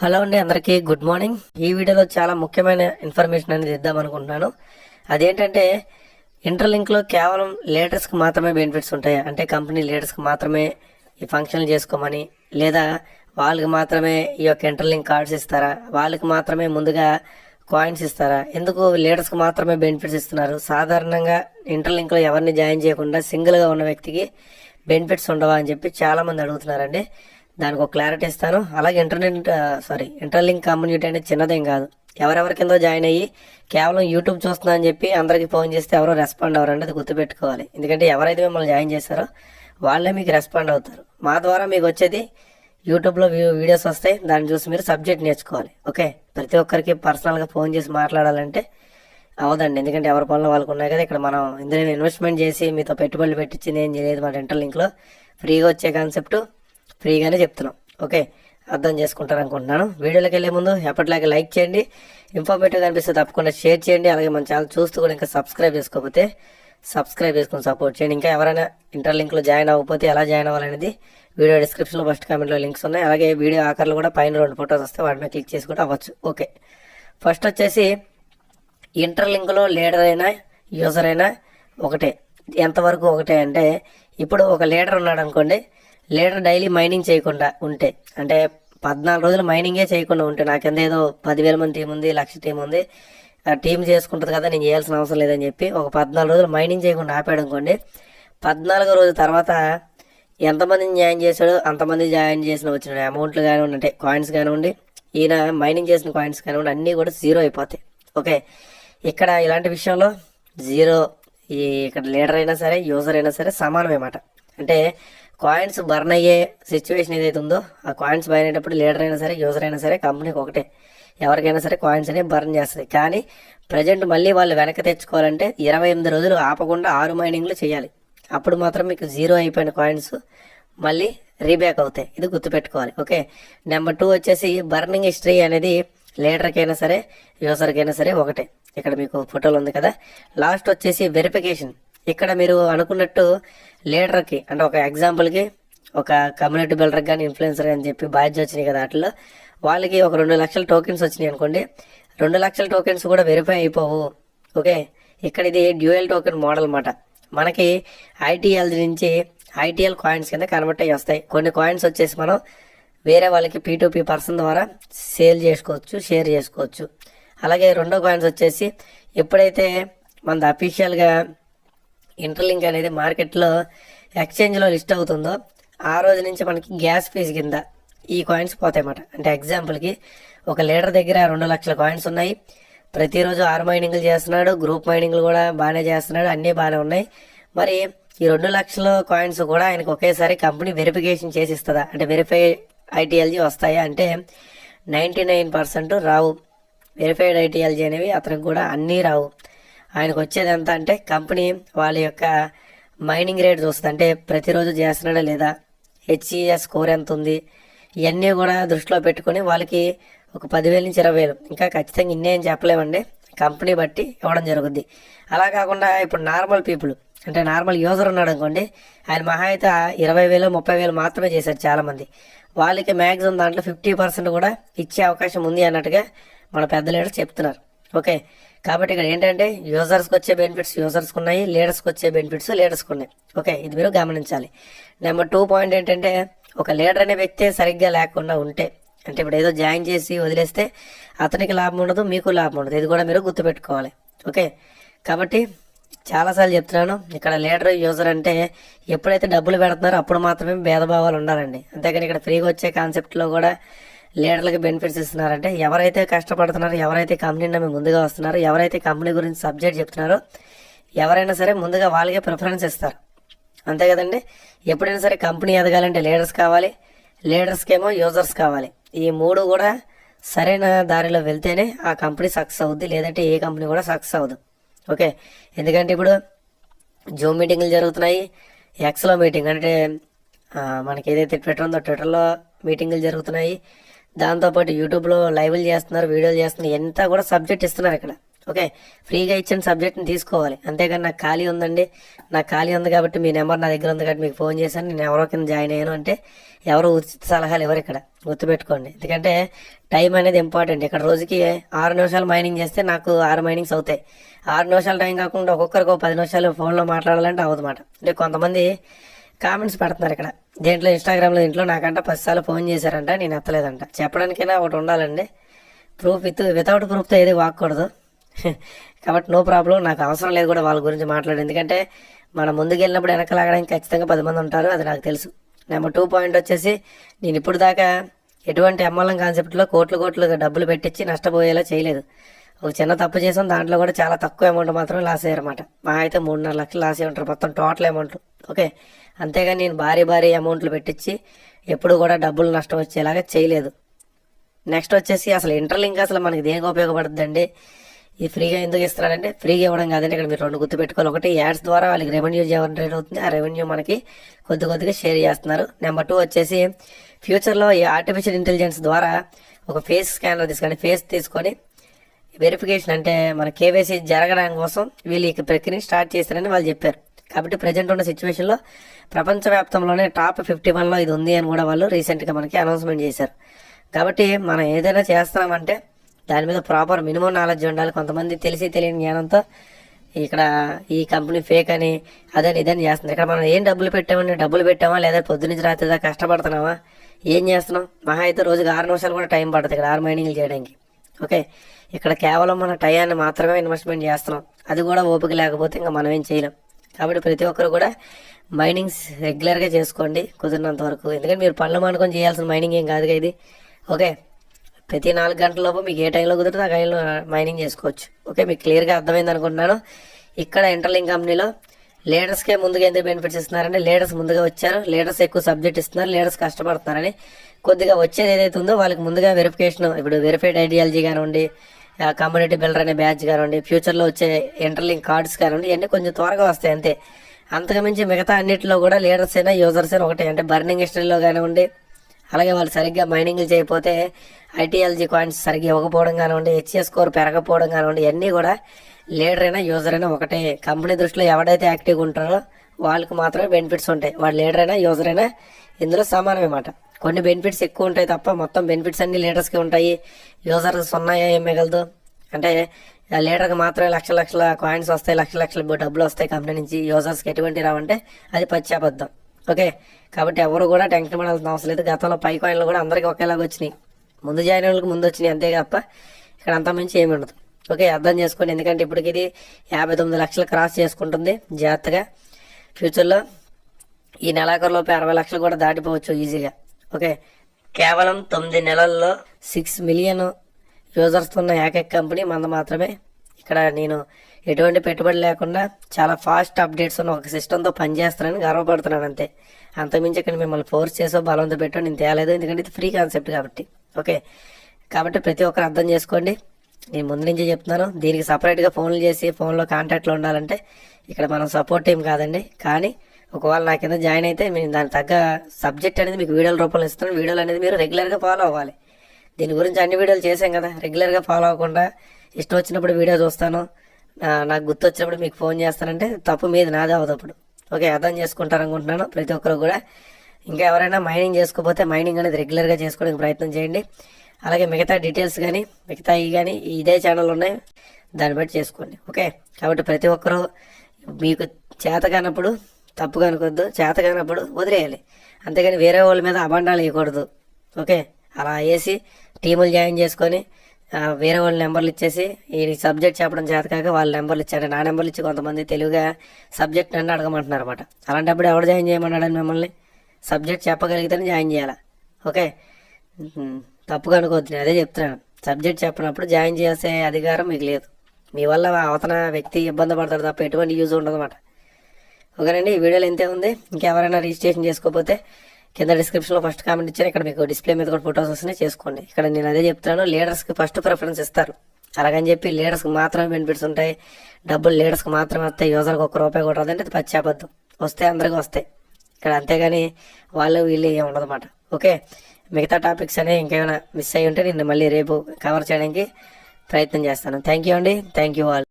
Hello అండి అందరికీ. Good morning. ఈ వీడియోలో చాలా ముఖ్యమైన ఇన్ఫర్మేషన్ అనేది ఇద్దాం అనుకుంటున్నాను. అదేంటంటే ఇంటర్లింక్లో కేవలం లీడర్స్కి మాత్రమే బెనిఫిట్స్ ఉంటాయి? అంటే కంపెనీ లీడర్స్కి మాత్రమే ఈ ఫంక్షన్లు చేసుకోమని లేదా వాళ్ళకి మాత్రమే ఈ యొక్క ఇంటర్లింక్ కార్డ్స్ ఇస్తారా? వాళ్ళకి మాత్రమే ముందుగా కాయిన్స్ ఇస్తారా? ఎందుకు లీడర్స్కి మాత్రమే బెనిఫిట్స్ ఇస్తున్నారు? సాధారణంగా ఇంటర్లింక్లో ఎవరిని జాయిన్ చేయకుండా సింగిల్గా ఉన్న వ్యక్తికి బెనిఫిట్స్ ఉండవా అని చెప్పి చాలామంది అడుగుతున్నారండి. దానికి ఒక క్లారిటీ ఇస్తాను. అలాగే ఇంటర్నెట్ సారీ ఇంటర్లింక్ కమ్యూనిటీ అనేది చిన్నదేం కాదు. ఎవరెవరి కింద జాయిన్ అయ్యి కేవలం యూట్యూబ్ చూస్తున్నా అని చెప్పి అందరికి ఫోన్ చేస్తే ఎవరో రెస్పాండ్ అవ్వరండి అది గుర్తుపెట్టుకోవాలి. ఎందుకంటే ఎవరైతే మిమ్మల్ని జాయిన్ చేశారో వాళ్ళే మీకు రెస్పాండ్ అవుతారు. మా ద్వారా మీకు వచ్చేది యూట్యూబ్లో వీడియోస్ వస్తాయి. దాన్ని చూసి మీరు సబ్జెక్ట్ నేర్చుకోవాలి. ఓకే? ప్రతి ఒక్కరికి పర్సనల్గా ఫోన్ చేసి మాట్లాడాలంటే అవదండి. ఎందుకంటే ఎవరి పనులు వాళ్ళకు ఉన్నాయి కదా. ఇక్కడ మనం ఇందులో ఇన్వెస్ట్మెంట్ చేసి మీతో పెట్టుబడులు పెట్టించింది ఏం చేయలేదు మన ఇంటర్లింక్లో ఫ్రీగా వచ్చే కాన్సెప్ట్ ఫ్రీగానే చెప్తున్నాం. ఓకే అర్థం చేసుకుంటారు అనుకుంటున్నాను వీడియోలోకి వెళ్ళే ముందు ఎప్పటిలాగే లైక్ చేయండి. ఇన్ఫర్మేటివ్ అనిపిస్తే తప్పకుండా షేర్ చేయండి. అలాగే మన ఛానల్ చూస్తూ కూడా ఇంకా సబ్స్క్రైబ్ చేసుకోకపోతే సబ్స్క్రైబ్ చేసుకుని సపోర్ట్ చేయండి. ఇంకా ఎవరైనా ఇంటర్లింక్లో జాయిన్ అవ్వకపోతే ఎలా జాయిన్ అవ్వాలనేది వీడియో డిస్క్రిప్షన్లో ఫస్ట్ కామెంట్లో లింక్స్ ఉన్నాయి. అలాగే వీడియో ఆఖరిలో కూడా పైన రెండు ఫొటోస్ వస్తే వాటి మీద క్లిక్ చేసి కూడా అవ్వచ్చు. ఓకే ఫస్ట్ వచ్చేసి ఇంటర్లింక్లో లీడర్ అయినా యూజర్ అయినా ఒకటే. ఎంతవరకు ఒకటే అంటే ఇప్పుడు ఒక లీడర్ ఉన్నాడు అనుకోండి లీడర్ డైలీ మైనింగ్ చేయకుండా ఉంటే అంటే పద్నాలుగు రోజులు మైనింగే చేయకుండా ఉంటే నాకెంత ఏదో పదివేల మంది టీం ఉంది లక్ష టీం ఉంది ఆ టీం చేసుకుంటుంది కదా నేను చేయాల్సిన అవసరం లేదని చెప్పి ఒక పద్నాలుగు రోజులు మైనింగ్ చేయకుండా ఆపాడు అనుకోండి పద్నాలుగో రోజు తర్వాత ఎంతమందిని జాయిన్ చేశాడో అంతమంది జాయిన్ చేసిన వచ్చిన అమౌంట్లు కానివ్వండి అంటే కాయిన్స్ కానివ్వండి ఈయన మైనింగ్ చేసిన కాయిన్స్ కానివ్వండి అన్నీ కూడా జీరో అయిపోతాయి. ఓకే? ఇక్కడ ఇలాంటి విషయంలో జీరో ఈ ఇక్కడ లీడర్ అయినా సరే యూజర్ అయినా సరే సమానమేమాట అంటే కాయిన్స్ బర్న్ అయ్యే సిచ్యువేషన్ ఏదైతే ఉందో ఆ కాయిన్స్ బర్న్ అయ్యేటప్పుడు లీడర్ అయినా సరే యూజర్ అయినా సరే కంపెనీకి ఒకటే. ఎవరికైనా సరే కాయిన్స్ అనేవి బర్న్ చేస్తుంది. కానీ ప్రజెంట్ మళ్ళీ వాళ్ళు వెనక్కి తెచ్చుకోవాలంటే ఇరవై ఎనిమిది రోజులు ఆపకుండా ఆరు మైనింగ్లు చేయాలి. అప్పుడు మాత్రం మీకు జీరో అయిపోయిన కాయిన్స్ మళ్ళీ రీబ్యాక్ అవుతాయి. ఇది గుర్తుపెట్టుకోవాలి. ఓకే? నెంబర్ టూ వచ్చేసి బర్నింగ్ హిస్టరీ అనేది లీడర్కైనా సరే యూజర్కైనా సరే ఒకటే. ఇక్కడ మీకు ఫోటోలు ఉంది కదా. లాస్ట్ వచ్చేసి వెరిఫికేషన్ ఇక్కడ మీరు అనుకున్నట్టు లీడర్కి అంటే ఒక ఎగ్జాంపుల్కి ఒక కమ్యూనిటీ బిల్డర్ కానీ ఇన్ఫ్లుయెన్సర్ అని చెప్పి బాధ్యత వచ్చినాయి కదా వాటిలో వాళ్ళకి ఒక రెండు లక్షల టోకెన్స్ వచ్చినాయి అనుకోండి. రెండు లక్షల టోకెన్స్ కూడా వెరిఫై అయిపోవు. ఓకే? ఇక్కడ ఇది డ్యూయల్ టోకెన్ మోడల్ అన్నమాట. మనకి ఐటీఎల్ నుంచి ఐటీఎల్ కాయిన్స్ కింద కన్వర్ట్ అయ్యి వస్తాయి. కొన్ని కాయిన్స్ వచ్చేసి మనం వేరే వాళ్ళకి పీ పర్సన్ ద్వారా సేల్ చేసుకోవచ్చు షేర్ చేసుకోవచ్చు. అలాగే రెండో కాయిన్స్ వచ్చేసి ఎప్పుడైతే మనది అఫీషియల్గా ఇంటర్లింక్ అనేది మార్కెట్లో ఎక్స్చేంజ్లో లిస్ట్ అవుతుందో ఆ రోజు నుంచి మనకి గ్యాస్ ఫీజు కింద ఈ కాయిన్స్ పోతాయన్నమాట. అంటే ఎగ్జాంపుల్కి ఒక లీటర్ దగ్గర రెండు లక్షల కాయిన్స్ ఉన్నాయి. ప్రతిరోజు ఆరు మైనింగ్లు చేస్తున్నాడు గ్రూప్ మైనింగ్లు కూడా బాగానే చేస్తున్నాడు అన్నీ బాగానే ఉన్నాయి. మరి ఈ రెండు లక్షల కాయిన్స్ కూడా ఆయనకు ఒకేసారి కంపెనీ వెరిఫికేషన్ చేసి ఇస్తుందా? అంటే వెరిఫై ఐటీఎల్జీ వస్తాయా? అంటే నైంటీ నైన్ పర్సెంట్ రావు. వెరిఫైడ్ ఐటీఎల్జీ అనేవి అతనికి కూడా అన్నీ రావు. ఆయనకు వచ్చేది ఎంత అంటే కంపెనీ వాళ్ళ యొక్క మైనింగ్ రేట్ చూస్తుంది. అంటే ప్రతిరోజు చేస్తున్నాడా లేదా? హెచ్ఈఎస్ స్కోర్ ఎంత ఉంది ఇవన్నీ కూడా దృష్టిలో పెట్టుకొని వాళ్ళకి ఒక పదివేల నుంచి ఇరవై వేలు ఇంకా ఖచ్చితంగా ఇన్నే అని చెప్పలేమండి. కంపెనీ బట్టి ఇవ్వడం జరుగుద్ది. అలా కాకుండా ఇప్పుడు నార్మల్ పీపుల్ అంటే నార్మల్ యూజర్ ఉన్నాడు అనుకోండి ఆయన మహా అయితే ఇరవై వేలు ముప్పై వేలు మాత్రమే చేశారు చాలామంది. వాళ్ళకి మ్యాక్సిమం దాంట్లో ఫిఫ్టీ పర్సెంట్ కూడా ఇచ్చే అవకాశం ఉంది అన్నట్టుగా మన పెద్ద చెప్తున్నారు. ఓకే. కాబట్టి ఇక్కడ ఏంటంటే యూజర్స్కి వచ్చే బెనిఫిట్స్ యూజర్స్కి ఉన్నాయి లీడర్స్కి వచ్చే బెనిఫిట్స్ లీడర్స్కి ఉన్నాయి. ఓకే ఇది మీరు గమనించాలి. నెంబర్ టూ పాయింట్ ఏంటంటే ఒక లీడర్ అనే వ్యక్తి సరిగ్గా లేకుండా ఉంటే అంటే ఇప్పుడు ఏదో జాయిన్ చేసి వదిలేస్తే అతనికి లాభం ఉండదు మీకు లాభం ఉండదు. ఇది కూడా మీరు గుర్తుపెట్టుకోవాలి. ఓకే. కాబట్టి చాలాసార్లు చెప్తున్నాను ఇక్కడ లీడర్ యూజర్ అంటే ఎప్పుడైతే డబ్బులు పెడుతున్నారో అప్పుడు మాత్రమే భేదభావాలు ఉండాలండి. అంతేకాని ఇక్కడ ఫ్రీగా వచ్చే కాన్సెప్ట్లో కూడా లీడర్లకి బెనిఫిట్స్ ఇస్తున్నారంటే ఎవరైతే కష్టపడుతున్నారో ఎవరైతే కంపెనీ నమ్మి ముందుగా వస్తున్నారో ఎవరైతే కంపెనీ గురించి సబ్జెక్ట్ చెప్తున్నారో ఎవరైనా సరే ముందుగా వాళ్ళకే ప్రిఫరెన్స్ ఇస్తారు. అంతే కదండి? ఎప్పుడైనా సరే కంపెనీ ఎదగాలంటే లీడర్స్ కావాలి లీడర్స్కి ఏమో యూజర్స్ కావాలి. ఈ మూడు కూడా సరైన దారిలో వెళ్తేనే ఆ కంపెనీ సక్సెస్ అవుద్ది లేదంటే ఏ కంపెనీ కూడా సక్సెస్ అవ్వదు. ఓకే? ఎందుకంటే ఇప్పుడు జూమ్ మీటింగ్లు జరుగుతున్నాయి ఎక్స్లో మీటింగ్ అంటే మనకి ఏదైతే ట్విట్టర్ ఉందో ట్విట్టర్లో మీటింగులు జరుగుతున్నాయి దాంతోపాటు యూట్యూబ్లో లైవ్లు చేస్తున్నారు వీడియోలు చేస్తున్నారు ఎంత కూడా సబ్జెక్ట్ ఇస్తున్నారు ఇక్కడ. ఓకే? ఫ్రీగా ఇచ్చిన సబ్జెక్ట్ని తీసుకోవాలి. అంతేగాని నాకు ఖాళీ ఉందండి. నాకు ఖాళీ ఉంది కాబట్టి మీ నెంబర్ నా దగ్గర ఉంది కాబట్టి మీకు ఫోన్ చేశాను. నేను ఎవరో కింద జాయిన్ అయ్యాను అంటే ఎవరు ఉచిత సలహాలు ఎవరు ఇక్కడ. గుర్తుపెట్టుకోండి. ఎందుకంటే టైం అనేది ఇంపార్టెంట్. ఇక్కడ రోజుకి ఆరు నిమిషాలు మైనింగ్ చేస్తే నాకు ఆరు మైనింగ్స్ అవుతాయి. ఆరు నిమిషాలు టైం కాకుండా ఒక్కొక్కరికి ఒక పది నిమిషాలు ఫోన్లో మాట్లాడాలంటే అవ్వదన్నమాట అంటే కొంతమంది కామెంట్స్ పెడుతున్నారు ఇక్కడ. దేంట్లో ఇన్స్టాగ్రామ్లో ఇంట్లో నాకంట పదిసార్లు ఫోన్ చేశారంట నేను ఎత్తలేదంట. చెప్పడానికైనా ఒకటి ఉండాలండి. ప్రూఫ్ విత్ వితౌట్ ప్రూఫ్తో ఏది వాక్కూడదు. కాబట్టి నో ప్రాబ్లం నాకు అవసరం లేదు కూడా వాళ్ళ గురించి మాట్లాడు ఎందుకంటే మనం ముందుకు వెళ్ళినప్పుడు ఖచ్చితంగా పది మంది ఉంటారు అది నాకు తెలుసు. నెంబర్ టూ పాయింట్ వచ్చేసి నేను ఇప్పుడు దాకా ఎటువంటి ఎంఎల్ఎం కాన్సెప్ట్లో కోట్లు కోట్లు డబ్బులు పెట్టించి నష్టపోయేలా చేయలేదు. ఒక చిన్న తప్పు చేసాం దాంట్లో కూడా చాలా తక్కువ అమౌంట్ మాత్రం లాస్ అయ్యారన్నమాట. మా అయితే మూడున్నర లక్షలు లాస్ అయ్యి ఉంటారు మొత్తం టోటల్ అమౌంట్ ఓకే? అంతేగాని నేను భారీ భారీ అమౌంట్లు పెట్టించి ఎప్పుడు కూడా డబ్బులు నష్టం వచ్చేలాగా చేయలేదు. నెక్స్ట్ వచ్చేసి అసలు ఇంటర్లింక్ అసలు మనకి దేనికి ఉపయోగపడుతుందండి? ఇది ఫ్రీగా ఎందుకు ఇస్తున్నారంటే ఫ్రీగా ఇవ్వడం కాదండి ఇక్కడ మీరు రెండు గుర్తుపెట్టుకోవాలి ఒకటి యాడ్స్ ద్వారా వాళ్ళకి రెవెన్యూ జనరేట్ అవుతుంది. ఆ రెవెన్యూ మనకి కొద్ది కొద్దిగా షేర్ చేస్తున్నారు. నెంబర్ టూ వచ్చేసి ఫ్యూచర్లో ఈ ఆర్టిఫిషియల్ ఇంటెలిజెన్స్ ద్వారా ఒక ఫేస్ స్కానర్ తీసుకొని ఫేస్ తీసుకొని వెరిఫికేషన్ అంటే మన కేవైసీ జరగడం కోసం వీళ్ళు ఈ ప్రక్రియని స్టార్ట్ చేశారని వాళ్ళు చెప్పారు. కాబట్టి ప్రజెంట్ ఉన్న సిచ్యువేషన్లో ప్రపంచవ్యాప్తంలోనే టాప్ ఫిఫ్టీ వన్లో ఇది ఉంది అని కూడా వాళ్ళు రీసెంట్గా మనకి అనౌన్స్మెంట్ చేశారు. కాబట్టి మనం ఏదైనా చేస్తున్నామంటే దాని మీద ప్రాపర్ మినిమం నాలెడ్జ్ ఉండాలి. కొంతమంది తెలిసి తెలియని జ్ఞానంతో ఇక్కడ ఈ కంపెనీ ఫేక్ అని అదని ఇదని చేస్తుంది ఇక్కడ మనం ఏం డబ్బులు పెట్టామని డబ్బులు పెట్టామా లేదా పొద్దునుంచి రాత్రి దాకా కష్టపడుతున్నామా? ఏం చేస్తున్నాం? మహా అయితే రోజుకి ఆరు నిమిషాలు కూడా టైం పడుతుంది ఇక్కడ ఆరు మైనింగ్లు చేయడానికి. ఓకే. ఇక్కడ కేవలం మన టయాన్ని మాత్రమే ఇన్వెస్ట్మెంట్ చేస్తున్నాం. అది కూడా ఓపిక లేకపోతే ఇంకా మనం ఏం చేయలేం. కాబట్టి ప్రతి ఒక్కరు కూడా మైనింగ్స్ రెగ్యులర్గా చేసుకోండి కుదిరినంత వరకు. ఎందుకంటే మీరు పనులు మానుకొని చేయాల్సిన మైనింగ్ ఏం కాదు ఇది. ఓకే. ప్రతి నాలుగు గంటల లోపు మీకు ఏ టైంలో కుదిరితే ఆ టైంలో మైనింగ్ చేసుకోవచ్చు. ఓకే. మీకు క్లియర్గా అర్థమైంది అనుకుంటున్నాను. ఇక్కడ ఇంటర్లింక్ కంపెనీలో లీడర్స్కే ముందుగా ఎందుకు బెనిఫిట్స్ ఇస్తున్నారంటే లీడర్స్ ముందుగా వచ్చారు. లీడర్స్ ఎక్కువ సబ్జెక్ట్ ఇస్తున్నారు లీడర్స్ కష్టపడుతున్నారని. కొద్దిగా వచ్చేది ఏదైతే ఉందో వాళ్ళకి ముందుగా వెరిఫికేషన్ ఇప్పుడు వెరిఫైడ్ ఐడియాలజీ కానివ్వండి కమ్యూనిటీ బిల్డర్ అనే బ్యాచ్ కానివ్వండి ఫ్యూచర్లో వచ్చే ఇంటర్లింక్ కార్డ్స్ కానివ్వండి ఇవన్నీ కొంచెం త్వరగా వస్తాయి అంతే. అంతకుమించి మిగతా అన్నింటిలో కూడా లీడర్స్ అయినా యూజర్స్ అయినా ఒకటే. అంటే బర్నింగ్ హిస్టరీలో కానివ్వండి అలాగే వాళ్ళు సరిగ్గా మైనింగ్లు చేయకపోతే ఐటీఎల్జీ కాయిన్స్ సరిగ్గా ఇవ్వకపోవడం కానివ్వండి హెచ్ఎస్ స్కోర్ పెరగకపోవడం కానివ్వండి ఇవన్నీ కూడా లీడర్ అయినా యూజర్ అయినా ఒకటే. కంపెనీ దృష్టిలో ఎవడైతే యాక్టివ్గా ఉంటారో వాళ్ళకి మాత్రమే బెనిఫిట్స్ ఉంటాయి. వాడు లీడర్ అయినా యూజర్ అయినా ఇందులో సమానం మాట కొన్ని బెనిఫిట్స్ ఎక్కువ ఉంటాయి తప్ప మొత్తం బెనిఫిట్స్ అన్ని లీడర్స్కి ఉంటాయి. యూజర్స్ సున్నాయా ఏం మిగలదు. అంటే ఆ లీడర్కి మాత్రమే లక్ష లక్షల కాయిన్స్ వస్తాయి లక్ష లక్షల డబ్బులు వస్తాయి కంపెనీ నుంచి. యూజర్స్కి ఎటువంటి రావంటే అది పచ్చాబద్ధం ఓకే? కాబట్టి ఎవరు కూడా టెన్షన్ పడాల్సిన అవసరం లేదు. గతంలో పై కాయిన్లు కూడా అందరికీ ఒకేలాగా వచ్చినాయి. ముందు జాయిన్ వాళ్ళకి ముందు వచ్చినాయి అంతే తప్ప ఇక్కడ అంత మంచి ఏమి ఉండదు. ఓకే అర్థం చేసుకోండి. ఎందుకంటే ఇప్పటికి ఇది యాభై తొమ్మిది లక్షలు క్రాస్ చేసుకుంటుంది. జాగ్రత్తగా. ఫ్యూచర్లో ఈ నెలాఖరులోపు అరవై లక్షలు కూడా దాటిపోవచ్చు ఈజీగా. ఓకే కేవలం తొమ్మిది నెలల్లో సిక్స్ మిలియన్ యూజర్స్ ఉన్న ఏకైక కంపెనీ మంద మాత్రమే ఇక్కడ నేను ఎటువంటి పెట్టుబడి లేకుండా చాలా ఫాస్ట్ అప్డేట్స్ ఉన్న ఒక సిస్టంతో పనిచేస్తానని గర్వపడుతున్నాను అంతే. అంతమించి ఇక్కడ మిమ్మల్ని ఫోర్స్ చేసో బలంతో పెట్టో నేను తేలేదు. ఎందుకంటే ఇది ఫ్రీ కాన్సెప్ట్ కాబట్టి. ఓకే కాబట్టి ప్రతి ఒక్కరు అర్థం చేసుకోండి. నేను ముందు నుంచి చెప్తున్నాను దీనికి సపరేట్గా ఫోన్లు చేసి ఫోన్లో కాంటాక్ట్లో ఉండాలంటే ఇక్కడ మనం సపోర్ట్ టీం కాదండి. కానీ ఒకవేళ నా కింద జాయిన్ అయితే మేము దానికి తగ్గ సబ్జెక్ట్ అనేది మీకు వీడియోల రూపంలో ఇస్తాను వీడియోలు అనేది మీరు రెగ్యులర్గా ఫాలో అవ్వాలి. దీని గురించి అన్ని వీడియోలు చేసాం కదా రెగ్యులర్గా ఫాలో అవ్వకుండా ఇష్టం వచ్చినప్పుడు వీడియో చూస్తాను. నా- నాకు గుర్తొచ్చినప్పుడు మీకు ఫోన్ చేస్తానంటే తప్పు మీది నాదే అప్పుడు. ఓకే అర్థం చేసుకుంటారు అనుకుంటున్నాను ప్రతి ఒక్కరు కూడా. ఇంకా ఎవరైనా మైనింగ్ చేసుకోకపోతే మైనింగ్ అనేది రెగ్యులర్గా చేసుకోవడానికి ప్రయత్నం చేయండి. అలాగే మిగతా డీటెయిల్స్ కానీ మిగతా ఇవి కానీ ఇదే ఛానల్ ఉన్నాయి. దాన్ని బట్టి చేసుకోండి. ఓకే? కాబట్టి ప్రతి ఒక్కరూ మీకు చేత కానప్పుడు తప్పు కనుకొద్దు చేత కానప్పుడు వదిలేయాలి. అంతేగాని వేరే వాళ్ళ మీద అబండాలు వేయకూడదు. ఓకే? అలా వేసి టీములు జాయిన్ చేసుకొని వేరే వాళ్ళ నెంబర్లు ఇచ్చేసి ఈ సబ్జెక్ట్ చెప్పడం చేత కాక వాళ్ళ నెంబర్లు ఇచ్చారు నా నెంబర్లు ఇచ్చి కొంతమంది తెలుగుగా సబ్జెక్ట్ నన్ను అడగమంటున్నారు అనమాట అలాంటప్పుడు ఎవడు జాయిన్ చేయమన్నాడని మిమ్మల్ని? సబ్జెక్ట్ చెప్పగలిగితేనే జాయిన్ చేయాలా? ఓకే? తప్పుగా అనుకోవద్దు నేను అదే చెప్తున్నాను. సబ్జెక్ట్ చెప్పినప్పుడు జాయిన్ చేసే అధికారం మీకు లేదు. మీ వల్ల అవతన వ్యక్తి ఇబ్బంది పడతాడు తప్ప ఎటువంటి యూజ్ ఉండదన్నమాట. ఓకేనండి ఈ వీడియోలో ఇంతే ఉంది. ఇంకెవరైనా రిజిస్ట్రేషన్ చేసుకోకపోతే కింద డిస్క్రిప్షన్లో ఫస్ట్ కామెంట్ ఇచ్చాను. ఇక్కడ మీకు డిస్ప్లే మీద కూడా ఫొటోస్ వస్తున్నాయి చేసుకోండి. ఇక్కడ నేను అదే చెప్తున్నాను లీడర్స్కి ఫస్ట్ ప్రిఫరెన్స్ ఇస్తారు. అలాగని చెప్పి లీడర్స్కి మాత్రమే బెనిఫిట్స్ ఉంటాయి. డబ్బులు లీడర్స్కి మాత్రమే వస్తాయి. యూజర్కి ఒక్క రూపాయి కూడా రాదంటే అది పచ్చి వస్తే అందరికీ వస్తాయి. ఇక్కడ అంతేగాని వాళ్ళు వీళ్ళు ఏమి ఉండదన్నమాట. ఓకే? మిగతా టాపిక్స్ అనేవి ఇంకేమైనా మిస్ అయ్యి ఉంటే నేను మళ్ళీ రేపు కవర్ చేయడానికి ప్రయత్నం చేస్తాను. థ్యాంక్ యూ అండి. Thank you all